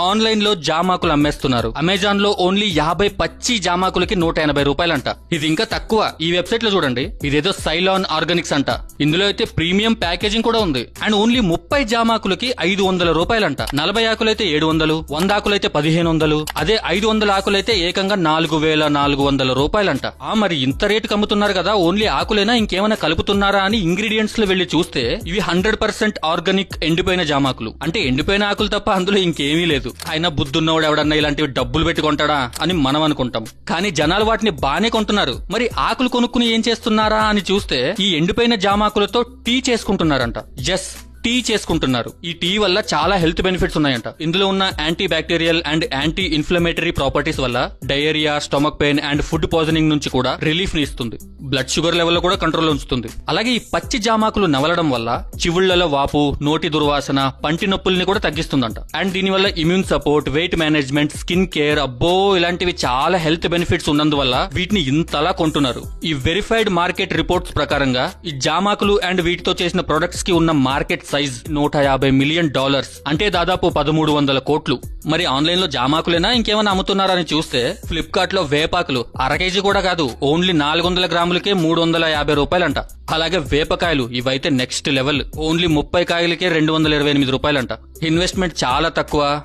ఆన్లైన్లో జామాకులు అమ్మేస్తున్నారు. అమెజాన్లో ఓన్లీ యాభై పచ్చి జామాకులకి నూట ఎనభై రూపాయలంట. ఇది ఇంకా తక్కువ. ఈ వెబ్సైట్లో చూడండి. ఇదేదో సైలాన్ ఆర్గానిక్స్ అంట. ఇందులో అయితే ప్రీమియం ప్యాకేజింగ్ కూడా ఉంది. అండ్ ఓన్లీ ముప్పై జామాకులకి ఐదు వందల రూపాయలంట. నలభై ఆకులైతే ఏడు వందలు వంద ఆకులైతే పదిహేను వందలు అదే ఐదు వందల ఆకులైతే ఏకంగా నాలుగు వేల నాలుగు వందల రూపాయలంట. ఆ మరి ఇంత రేటుకి అమ్ముతున్నారు కదా ఓన్లీ ఆకులైనా ఇంకేమైనా కలుపుతున్నారా అని ఇంగ్రీడియంట్స్లో వెళ్ళి చూస్తే ఇవి హండ్రెడ్ పర్సెంట్ ఆర్గానిక్ ఎండిపోయిన జామాకులు. అంటే ఎండిపోయిన ఆకులు తప్ప అందులో ఇంకేమీ లేదు. అయినా బుద్ధున్నవాడు ఎవడన్నా ఇలాంటివి డబ్బులు పెట్టి కొంటాడా అని మనం అనుకుంటాం. కానీ జనాలు వాటిని బానే కొంటున్నారు. మరి ఆకులు కొనుక్కుని ఏం చేస్తున్నారా అని చూస్తే ఈ ఎండిపోయిన జామాకులతో టీ చేసుకుంటున్నారంట. ఎస్ టీ చేసుకుంటున్నారు. ఈ టీ వల్ల చాలా హెల్త్ బెనిఫిట్స్ ఉన్నాయంట. ఇందులో ఉన్న anti bacterial and anti inflammatory properties వల్ల diarrhoea stomach pain and food poisoning నుంచి కూడా రిలీఫ్ని ఇస్తుంది. బ్లడ్ షుగర్ లెవెల్ కూడా కంట్రోల్ ఉంచుతుంది. అలాగే ఈ పచ్చి జామాకులు నవలడం వల్ల చివుళ్ళలో వాపు నోటి దుర్వాసన పంటి నొప్పుల్ని కూడా తగ్గిస్తుందంట. అండ్ దీనివల్ల immune support weight management skin care అబ్బో ఇలాంటివి చాలా హెల్త్ బెనిఫిట్స్ ఉన్నందువల్ల వీటిని ఇంతలా కొంటున్నారు. ఈ వెరిఫైడ్ మార్కెట్ రిపోర్ట్స్ ప్రకారంగా ఈ జామాకులు అండ్ వీటితో చేసిన ప్రొడక్ట్స్కి ఉన్న మార్కెట్ సైజ్ నూట యాభై మిలియన్ డాలర్స్. అంటే దాదాపు పదమూడు వందల కోట్లు. మరి ఆన్లైన్లో జామాకులేనా? ఇంకేమైనా అమ్ముతున్నారని చూస్తే ఫ్లిప్కార్ట్లో వేపాకులు అర కేజీ కూడా కాదు ఓన్లీ నాలుగు వందల గ్రాములకే మూడు వందల యాభై రూపాయలంట. అలాగే వేపకాయలు ఇవైతే నెక్స్ట్ లెవెల్. ఓన్లీ ముప్పై కాయలకే రెండు వందల ఇరవై ఎనిమిది రూపాయలంట. ఇన్వెస్ట్మెంట్ చాలా తక్కువ.